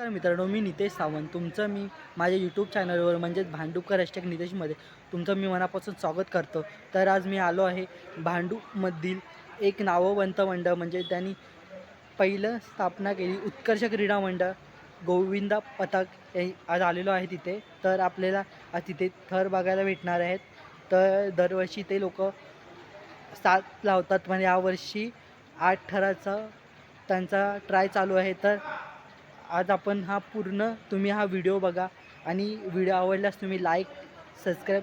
नमस्कार मित्रांनो मी नितेश सावंत. तुमचं मी माझ्या यूट्यूब चॅनलवर म्हणजेच भांडूपकर हॅशटॅग नितेशमध्ये तुमचं मी मनापासून स्वागत करतो. तर आज मी आलो आहे भांडूपमधील एक नाववंत मंडळ म्हणजे त्यांनी पहिलं स्थापना केली उत्कर्ष क्रीडा मंडळ गोविंदा पथक हे आज आलेलो आहे तिथे. तर आपल्याला आज तिथे थर बघायला भेटणार आहेत. तर दरवर्षी ते लोक सात लावतात म्हणजे यावर्षी आठ थराचं त्यांचा ट्राय चालू आहे. तर आज आपण हा पूर्ण तुम्ही हा व्हिडिओ बघा आणि व्हिडिओ आवडल्यास तुम्ही लाईक सबस्क्राईब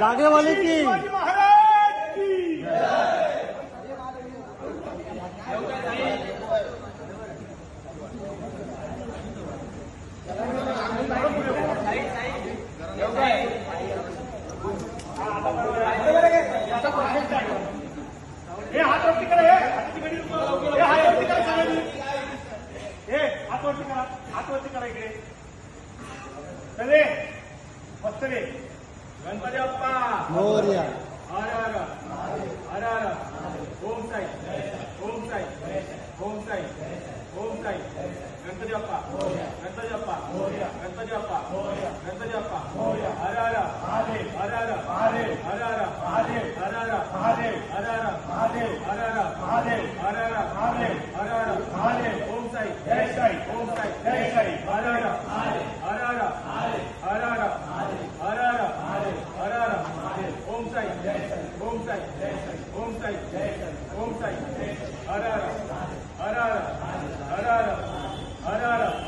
दागेवाले की। इकडे चले मस्त रे गणपती बाप्पा मोर्या हर हर हर हर ओम साई ओम साई ओम साई ओम साई गणपती बाप्पा गणपती बाप्पा गणपती बाप्पा गणपती बाप्पा ઓમ સાઈ હર હર હર હર હર હર હર